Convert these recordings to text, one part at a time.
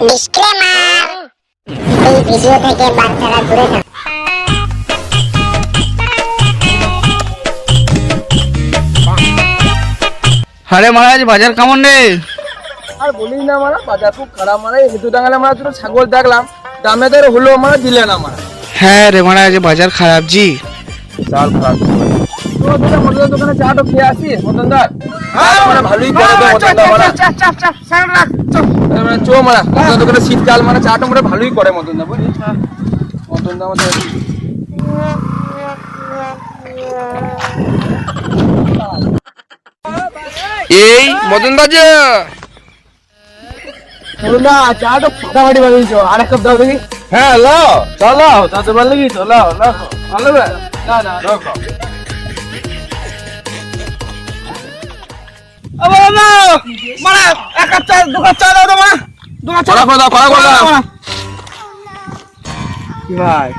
Disclaimer এই video থেকে বাচ্চারা দূরে থাকুন আরে মহারাজ বাজার কেমন রে? আর বলিস না মারা বাজার খুব খারাপ মারা হেতু টাঙ্গালে আমরা দুটো ছাগল দেখলাম। দামে দর হলো মারা দিলে না মারা হ্যাঁ রে মহারাজ বাজার খারাপ জি। চাল খারাপ তো দুটো মদনের দোকানে চাটা খেয়ে আসি হ্যাঁ মানে ভালোই করে তো মদনদার মারা মানে চো মারা। দোকানে শীতকাল মানে চাটা মোটা ভালোই করে মদনদা বুঝলি? মদনদা আমাদের এই মদন বাজা মদনদা চাটা ফাটাফাটি বানিয়েছ আর এক কাপ দাও দেখি। হ্যাঁ লাও। চলো তাতে ভালো লাগি তো লাও লাও। ভালো না না রাখো মানে এক কাপ চা দু কাপ চা দাও তো মা কড়া করে দাও করে দাও কি ভাই?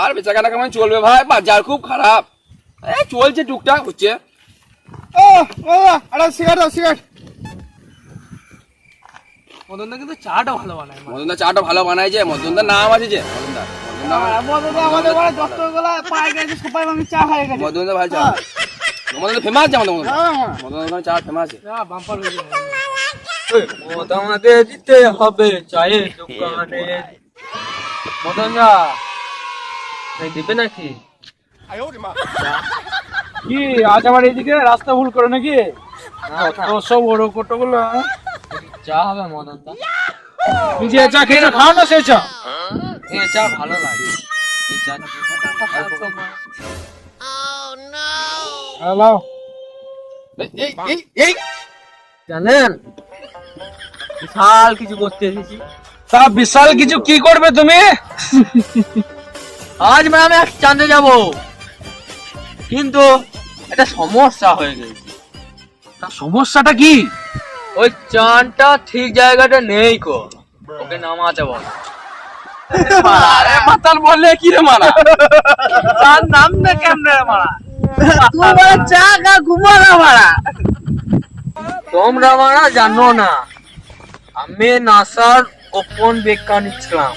আর বেচাকেনা কেমন চলবে ভাই? বাজার খুব খারাপ। এই চলছে টুকটাক হচ্ছে। ও ও আরে সিগারেট সিগারেট। মদনদা কিন্তু চাটা ভালো বানায় যে মদনদার নাম আছে যে। মদনদা আমাদের গেছে সবাই আমি চা গেছে। মদনদা ভালো চা। মদনদা ফেমাস মদনদা? মদনদা চা ফেমাস দিতে হবে চায়ের দোকানে। মদনদা এই দিবে নাকি? কি আজ আমার এইদিকে রাস্তা ভুল করে নাকি? তো সব ওর কোটোগুলো চা হবে মদনদা নিজে চা খেয়ে খাও না সেই চা। এই চা ভালো লাগে। এই চা হ্যালো। এই এই এই। জানেন বিশাল কিছু করতে এসেছি। তা বিশাল কিছু কি করবে তুমি? আজ ম্যাম এক চাঁদে যাব। কিন্তু একটা সমস্যা হয়ে গেছে। তা সমস্যাটা কি? ওই চানটা ঠিক জায়গাটা নেই কো ওকে নামাতে বল। আরে মাতাল বললে কি রে মারা? তার নাম না কেমনে মারা? তুই বলে চা ঘুমা না মারা। তোমরা মারা জানো না আমি নাসার গোপন বিজ্ঞানী ছিলাম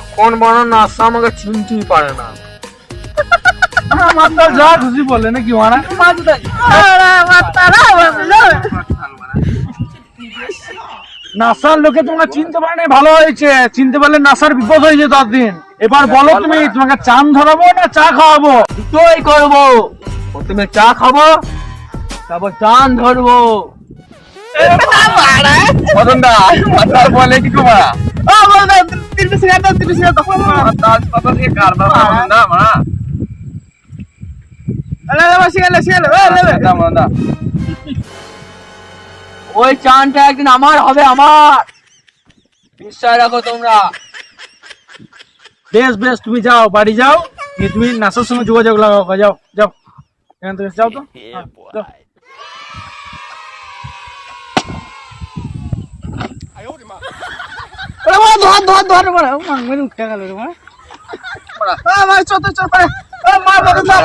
এখন বড় নাসা আমাকে চিনতেই পারে না। মাতাল যা খুশি বলে নাকি মারা? নাসার লোকে তোমাকে চিনতে পারে ভালো হয়েছে চিনতে পারলে নাসার বিপদ হয়ে যেত দিন এবার বলো তুমি তোমাকে চান ধরাবো না চা খাওয়াবো দুটোই করব প্রথমে চা খাব তারপর চান ধরবো বলে কি ওই চানটা একদিন আমার হবে আমার। বিশ্বাস রাখো তোমরা। বেশ বেশ তুমি যাও বাড়ি যাও। নিয়ে তুমি নাসার সঙ্গে যোগাযোগ লাগাও যাও যাও। এখান থেকে যাও তো। হ্যাঁ, যাও। ওরে বাবা, ধর ধর ধর ও উঠে গেল রে ভাই চল চল পারে এ মা বড় না